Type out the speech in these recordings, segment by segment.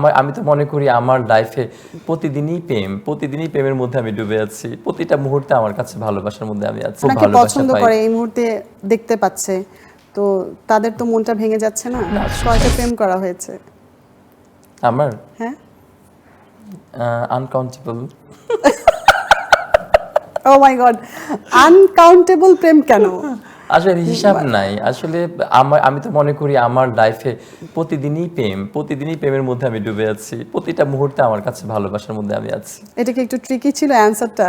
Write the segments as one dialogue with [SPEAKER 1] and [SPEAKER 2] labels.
[SPEAKER 1] আমার আমি তো মনে করি আমার লাইফে প্রতিদিনই প্রেম প্রতিদিনই প্রেমের মধ্যে আমি ডুবে আছি। প্রতিটা মুহূর্তে আমার কাছে ভালোবাসার মধ্যে আমি আছি
[SPEAKER 2] আপনাকে পছন্দ করে এই মুহূর্তে দেখতে পাচ্ছে। তো তাদের তো মনটা ভেঙে যাচ্ছে না?
[SPEAKER 1] না,
[SPEAKER 2] কয়টা প্রেম করা হয়েছে?
[SPEAKER 1] আমার?
[SPEAKER 2] হ্যাঁ।
[SPEAKER 1] Uncountable
[SPEAKER 2] oh my god uncountable প্রেম কেন?
[SPEAKER 1] আসলে হিসাব নাই। আসলে আমার আমি তো মনে করি আমার লাইফে প্রতিদিনই প্রেম প্রতিদিনই প্রেমের মধ্যে আমি ডুবে আছি। প্রতিটা মুহূর্তে আমার কাছে ভালোবাসার মধ্যে আমি আছি।
[SPEAKER 2] এটা কি একটু ট্রিকি ছিল অ্যান্সারটা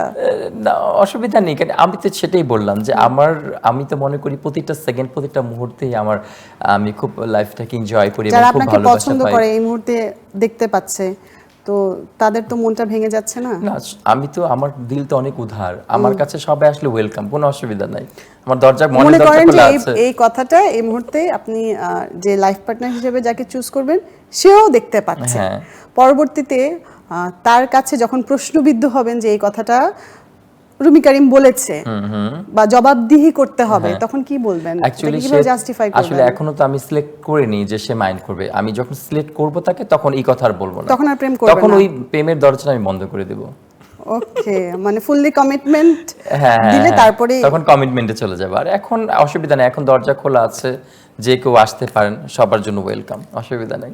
[SPEAKER 1] না অসুবিধা নেই। কারণ আমি তো সেটাই বললাম যে আমার আমি তো মনে করি প্রতিটা সেকেন্ড প্রতিটা মুহূর্তেই আমার আমি খুব লাইফটাকে এনজয় করি এবং
[SPEAKER 2] যারা
[SPEAKER 1] খুব
[SPEAKER 2] আপনাকে
[SPEAKER 1] ভালোবাসা
[SPEAKER 2] পছন্দ
[SPEAKER 1] পাই।
[SPEAKER 2] করে এই মুহূর্তে দেখতে পাচ্ছে তো তাদের তো মনটা ভেঙে যাচ্ছে না?
[SPEAKER 1] না আমি তো আমার দিল তো অনেক উধার আমার কাছে সবাই আসলে ওয়েলকাম কোনো অসুবিধা নাই। আমার দরজা মনে
[SPEAKER 2] করেন যে এই কথাটা এই মুহূর্তে আপনি যে লাইফ পার্টনার হিসেবে যাকে চুজ করবেন সেও দেখতে পাচ্ছে।
[SPEAKER 1] হ্যাঁ।
[SPEAKER 2] পরবর্তীতে আহ, তার কাছে যখন প্রশ্নবিদ্ধ হবেন যে এই কথাটা রুমি করিম বলেছে বা জবাবদিহি করতে হবে তখন কি বলবেন? জাস্টিফাই
[SPEAKER 1] আসলে এখনও তো আমি সিলেক্ট করিনি যে সে মাইন্ড করবে। আমি যখন সিলেক্ট করব তাকে তখন এই কথা আর বলব না।
[SPEAKER 2] তখন আর প্রেম
[SPEAKER 1] তখন ওই প্রেমের দরজাটা আমি বন্ধ করে দেব।
[SPEAKER 2] ওকে মানে ফুললি কমিটমেন্ট
[SPEAKER 1] হ্যাঁ হ্যাঁ,
[SPEAKER 2] দিলে
[SPEAKER 1] হ্যাঁ।
[SPEAKER 2] তারপরে
[SPEAKER 1] তখন কমিটমেন্টে চলে যাবে। আর এখন অসুবিধা নেই এখন দরজা খোলা আছে যে কেউ আসতে পারেন সবার জন্য ওয়েলকাম অসুবিধা নেই।